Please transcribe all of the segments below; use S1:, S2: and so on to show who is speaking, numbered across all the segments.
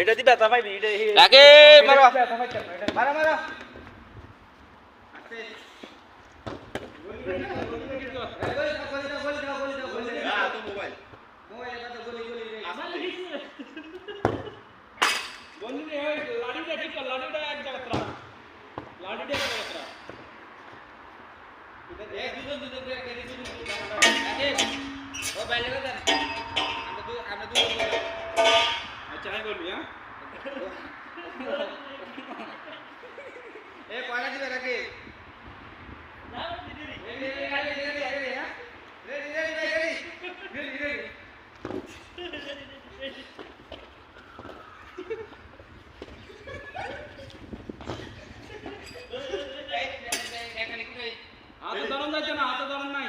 S1: এটা দি ব্যথা পাইবি এটা
S2: রাকে মারো
S1: ব্যথা পাইতাম না, এটা মারা মারা
S3: আচ্ছা আমি বলবি হ্যাঁ হাতে ধরন যাচ্ছে না হাতে ধরন নাই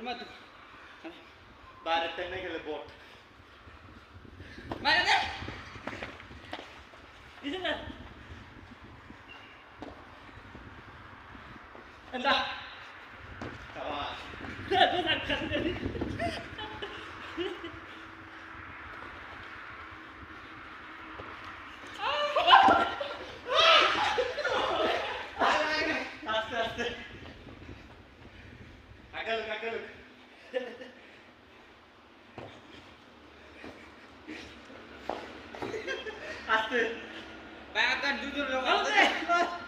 S3: Bulmadı. Baharatlarına göre bor.
S4: Merhaba. İzin ver. എന്താ আস্তে.